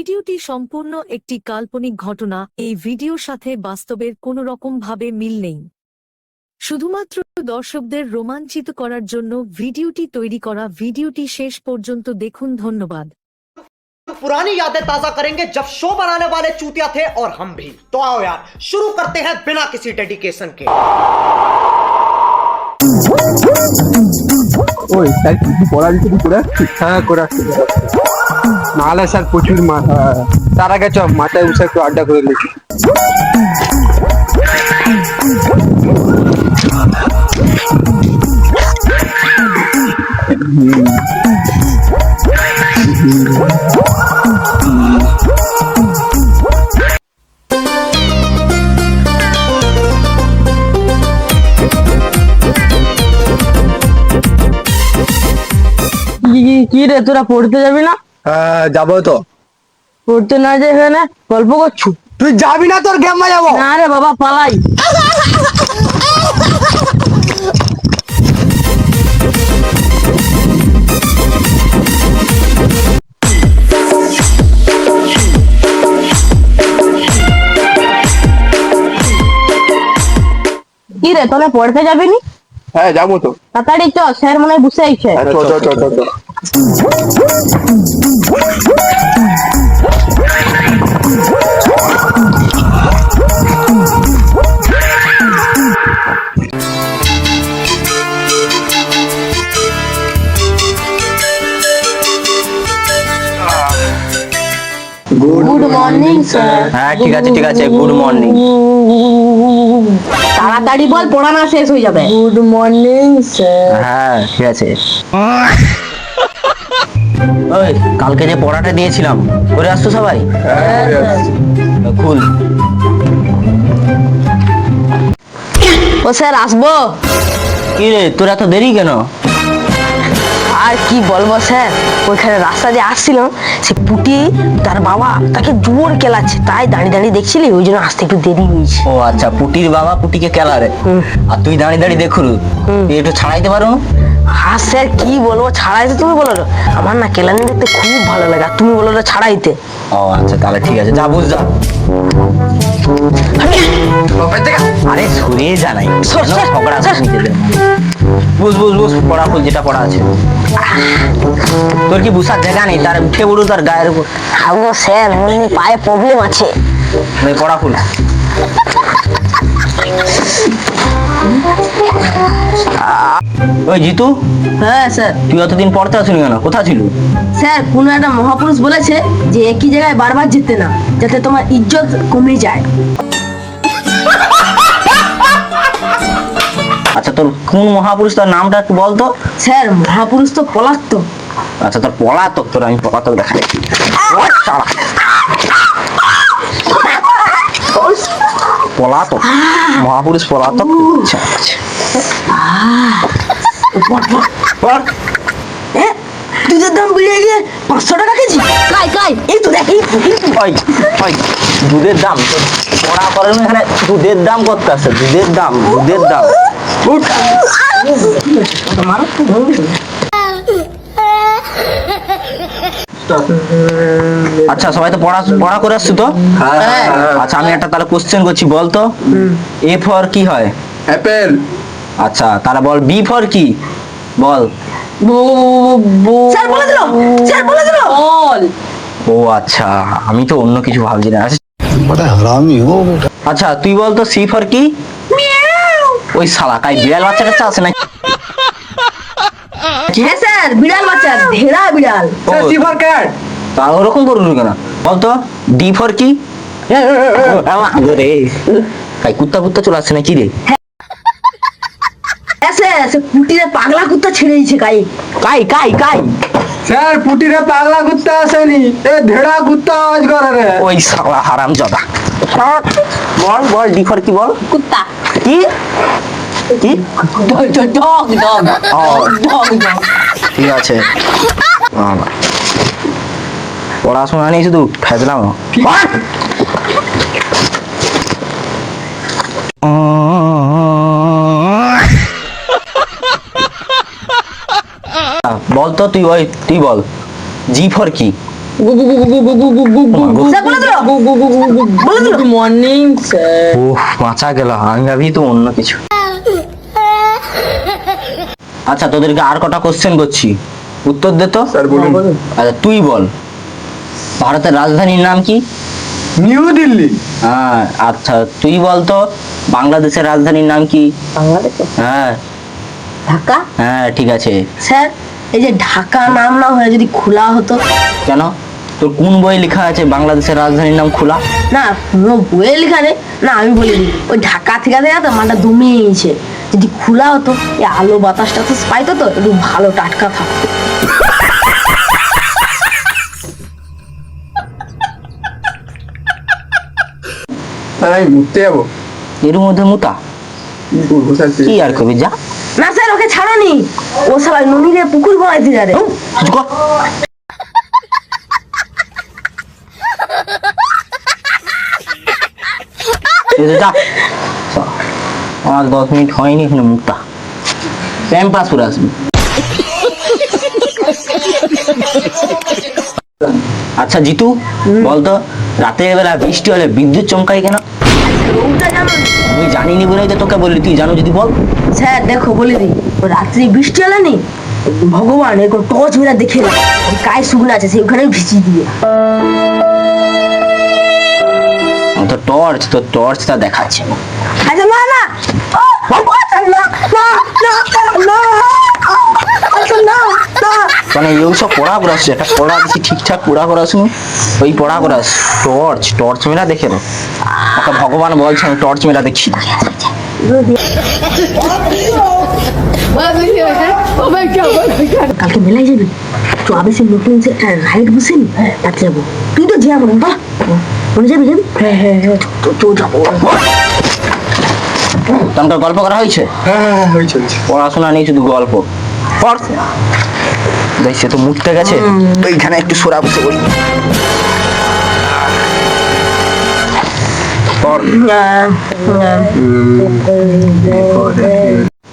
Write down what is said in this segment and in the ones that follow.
ভিডিওটি সম্পূর্ণ একটি কাল্পনিক ঘটনা এই ভিডিওর সাথে বাস্তবের কোনো রকম ভাবে মিল নেই শুধুমাত্র দর্শকদের রোমাঞ্চিত করার জন্য ভিডিওটি তৈরি করা ভিডিওটি শেষ পর্যন্ত দেখুন ধন্যবাদ पुरानी यादें ताजा करेंगे जब शो बनाने वाले चूतिया थे और हम भी तो आओ यार शुरू करते हैं बिना किसी डेडिकेशन के ওই স্যার কি কি পড়া দিতে করে? আসছিস হ্যাঁ করে আসছি নাহলে স্যার প্রচুর মাথা তার আগে চ মাথায় বসে একটু আড্ডা করে নিচ্ছি কি কি- কি রে তোরা পড়তে যাবি না? হ্যাঁ যাব তো। পড়তে না যে এখানে গল্প করছু? তুই যাবি না তোর গেম যাব। না রে বাবা পালাই। কি রে তোরা পড়তে যাবি নি? হ্যাঁ যাব তো। তাড়াতাড়ি চ স্যার মনে হয় বসে আইছে। চ চ চ চ চ। গুড মর্নিং স্যার হ্যাঁ ঠিক আছে ঠিক আছে। গুড মর্নিং তাড়াতাড়ি বল পড়ানো শেষ হয়ে যাবে। গুড মর্নিং স্যার হ্যাঁ ঠিক আছে। ওই কালকে যে পড়াটা দিয়েছিলাম করে আসছো সবাই? খুল। ও স্যার আসব? কি রে তোর এত দেরি কেন? আর কি বলব স্যার? ওইখানে রাস্তা দিয়ে আসছিলাম সে পুটি তার বাবা তাকে জোর কেলাচ্ছে তাই দাঁড়িয়ে দাঁড়িয়ে দেখছিলি? ওই জন্য আসতে একটু দেরি হয়েছে। ও আচ্ছা পুটির বাবা পুটিকে কেলারে আর তুই দাঁড়িয়ে দাঁড়িয়ে দেখুন একটু ছাড়াইতে পারো? হ্যাঁ স্যার কি বলব? ছাড়াইতে তুমি বলো? আমার না কেলানি দেখতে খুব ভালো লাগে আর তুমি বলো ছাড়াইতে। ও আচ্ছা তাহলে ঠিক আছে। যা বুঝ যা। আরে সরিয়ে জানাই। সর, সর, ঝগড়া নিজেদের বুঝ বুঝ বুঝ পড়া ফুল যেটা পড়া আছে। তোর কি বুসার জায়গা নেই? তার উঠে পড়ু তার গায়ের উপর। স্যার মনে পায়ে প্রবলেম আছে। পড়া ফুল। ওই জিতু? হ্যাঁ স্যার। তুই অতদিন পড়তে আসুনি কেন? কোথা ছিল? স্যার কোন একটা মহাপুরুষ বলেছে যে একই জায়গায় বারবার যেতে না যাতে তোমার ইজ্জত কমে যায়। আচ্ছা তোর কোন মহাপুরুষ তার নামটা একটু বলতো স্যার মহাপুরুষ তো পলাত্ত আচ্ছা তোর পলাতক তোর আমি পলাতক দেখাই পলাতক। মহাপুরুষ পলাতক। আচ্ছা আচ্ছা। দুধের দাম বেড়ে গিয়ে পাঁচশো টাকা কেজি? কাই কাই? এই তো দেখ। এই তো, এই তো। ওই ওই দুধের দাম। পড়া করেন এখানে দুধের দাম কত আছে? দুধের দাম দুধের দাম। উঠ। আচ্ছা সবাই তো পড়া পড়া করে আসছো তো? হ্যাঁ, হ্যাঁ, হ্যাঁ। আচ্ছা আমি একটা তাহলে কোশ্চেন করছি বল তো। এ ফর কি হয়? অ্যাপেল আচ্ছা তাহলে বল বি ফর কি? বল। ও আচ্ছা আমি তো অন্য কিছু ভাবছি না। আচ্ছা, আচ্ছা তুই বল তো সি ফর কি? ওই শালা কাই বিড়াল বাচ্চা কাছে আছে নাকি? হ্যাঁ স্যার বিড়াল বাচ্চা ধেড়া বিড়াল। ও, সিফার ক্যাট তা ওরকম করুন কেন? বল তো ডি ফর কি রে। কাই কুত্তা কুত্তা চলে আসছে না কি রে? হ্যাঁ কুটিরে পাগলা কুত্তা ছেড়ে দিয়েছে কাই। কাই কাই কাই। স্যার পুটিরে পাগলা কুত্তা আসেনি। এ ধেড়া কুত্তা আওয়াজ করে রে। ওই শালা হারাম জদা বল বল ডি ফর কি বল? কুত্তা। কি? কি ডগ ডগ ডগ ও ডগ ডগ ঠিক আছে পড়াশোনা নেই শুধু বল তো তুই ওই তুই বল জি ফর কি মর্নিং স্যার বাঁচা গেল আমি ভাবি তো অন্য কিছু আচ্ছা তোদেরকে আর কটা কোশ্চেন করছি। উত্তর দে তো। স্যার বলুন। আচ্ছা তুই বল। ভারতের রাজধানীর নাম কি? নিউ দিল্লি। হ্যাঁ আচ্ছা তুই বল তো বাংলাদেশের রাজধানীর নাম কি? বাংলাদেশে? হ্যাঁ। ঢাকা? হ্যাঁ ঠিক আছে। স্যার এই যে ঢাকা নাম না হয়ে যদি খোলা হতো? কেন? তোর কোন বই লেখা আছে বাংলাদেশের রাজধানীর নাম খোলা? না কোনো বইয়ে লেখা নেই। না আমি বলি ওই ঢাকা থেকে দেখা তো মানটা দমিয়েছে যদি খোলা হতো এই আলো বাতাস টাতাস পাইতো তো একটু ভালো টাটকা থাকতো। আমি ঘুরতে যাব। এর মধ্যে মুতা? কি আর করবি যা। না স্যার ওকে ছাড়নি। ও সবাই নদীরে পুকুর বানাইতে যারে কিছু কর। এই যে যা। আমার দশ মিনিট হয়নি এখানে মুক্তা প্যাম্পাস করে আসবি। আচ্ছা জিতু বলতো রাতের বেলা বৃষ্টি হলে বিদ্যুৎ চমকাই কেন? আমি জানিনি বলেই তো তোকে বললি তুই জানো যদি বল। স্যার দেখো বলে ও রাত্রি বৃষ্টি হলে নি ভগবান এরকম টর্চ মেরা দেখে গায়ে শুকনো আছে সেইখানে ভিজিয়ে দিয়ে। তো টর্চ তো টর্চটা দেখাচ্ছে। আচ্ছা না না মানে এই সব পড়া করাস এটা পড়া দিছি ঠিকঠাক পড়া করাস নি ওই পড়া করাস টর্চ টর্চ মেলা দেখে রে ওকে ভগবান বলছে আমি টর্চ মেলা দেখি। কালকে মেলায় যাবি? তো আবে সে নতুন যে রাইড বসে নি? তাতে যাব। তুই তো যাব না বল মনে যাবি যাবি? হ্যাঁ হ্যাঁ হ্যাঁ। তো যাব। তখনকার গল্প করা হয়েছে? হ্যাঁ হ্যাঁ হ্যাঁ হয়েছে পড়াশোনা নেই শুধু গল্প। দেখ সে তো মুখতে গেছে। ওইখানে একটু সোরা বসে বলি।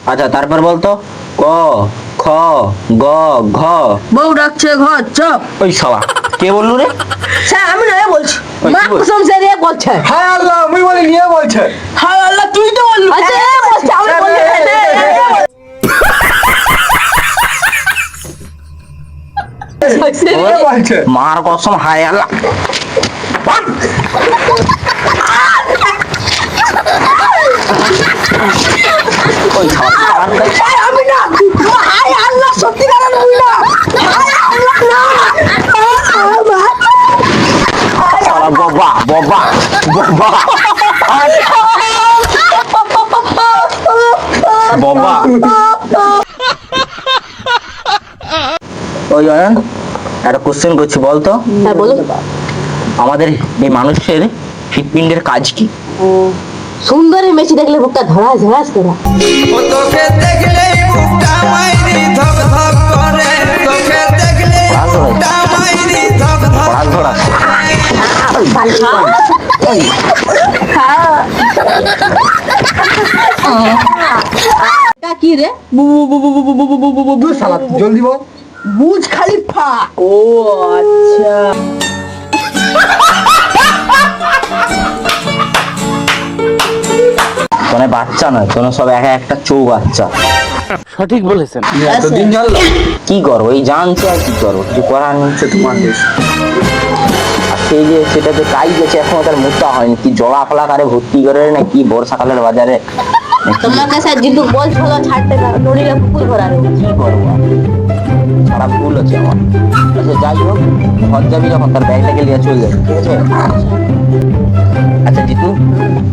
আচ্ছা তারপর বলতো ক? গ ঘ বউ ডাকছে ঘর চ ওই সবা কে বললু রে স্যার আমি নয় বলছি মা কুসুম স্যার এ বলছে হ্যাঁ আল্লাহ আমি বলি নিয়ে বলছে হ্যাঁ আল্লাহ তুই তো বললি আচ্ছা এ বলছে আমি বললি মার কসম হায় আল্লাহ আমি না হায় আল্লাহ না? সারা বাবা বাবা বাবা। বাবা। ওই অয়ন একটা কোশ্চেন করছি বলতো হ্যাঁ বলো। আমাদের এই মানুষের হৃৎপিণ্ডের কাজ কি? সুন্দরী মেশি দেখলে বুকটা ধরাস ধরাস করে। শালা জলদি বল বুজ খালিফা ও আচ্ছা মানে বাচ্চা নয় সব একা একটা চৌ বাচ্চা এতদিন জানলো কি করব এই জানছে আর কি করব কিছু করার সেই যে সেটাতে কাই গেছে এখনও তার মুক্তা হয়নি কি জড়া ফলা কারে ভর্তি করে না কি বর্ষাকালের বাজারে না কাছে জিতু বলছিল ছাড়তে না নড়িলে পুকুর ভরা কি করব? সারা ভুল আছে আমার আচ্ছা যাই হোক ঘর যাবি যখন তার ব্যাগটাকে নিয়ে চলে যাবে, ঠিক আছে? আচ্ছা জিতু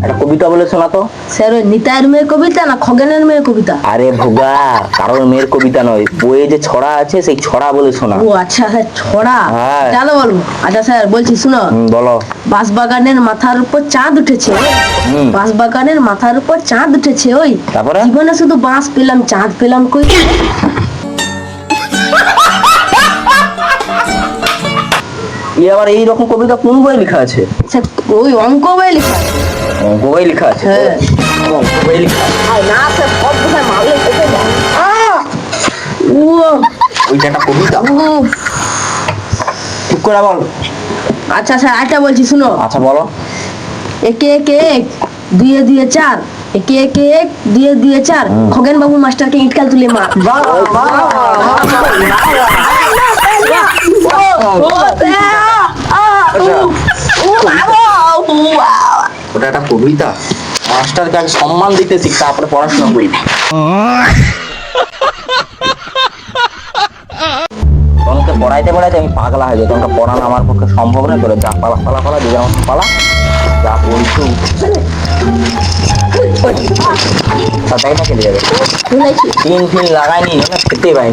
একটা কবিতা বলে শোনা তো? স্যার ওই নিতাইয়ের মেয়ের কবিতা না খগেনের মেয়ের কবিতা? আরে ভুগা কারোর মেয়ের কবিতা নয়। বইয়ে যে ছড়া আছে সেই ছড়া বলে শোনা। ও আচ্ছা স্যার ছড়া? হ্যাঁ। জানো বলব আচ্ছা স্যার বলছি শুনো। হুম, বলো। বাঁশবাগানের মাথার উপর চাঁদ উঠেছে। হুম। বাঁশবাগানের মাথার উপর চাঁদ উঠেছে ওই। তারপরে? জীবনে শুধু বাঁশ পেলাম চাঁদ পেলাম কই? এই আবার এইরকম কবিতা কোন বই লেখা আছে ওই অঙ্ক বই লেখা অঙ্ক বই লেখা আছে হ্যাঁ। অঙ্ক বই লেখা আছে। আর না স্যার সব বোঝায় মারলে কেটে যায় আহ! ও ওইটা একটা কবিতা উফ, তুই করে বল আচ্ছা স্যার আরেকটা বলছি শুনো আচ্ছা বলো একে একে এক দুয়ে দুয়ে চার একে একে এক দুয়ে দুয়ে চার খগেন বাবু মাস্টারকে ইটকাল তুলে মার ওটা একটা কবিতা। মাস্টারকে আগে সম্মান দিতে তারপরে পড়াশোনা করি তনকে পড়াইতে পড়াইতে আমি পাগলা হয়ে যাই। তনকে পড়ানো আমার পক্ষে সম্ভব না। করে যা পালা পালা পালা, যে যেমন পালা। যা বলছো তার ব্যাগটা খেলে যাবে? তিন ফিন লাগাইনি না খেতে পাই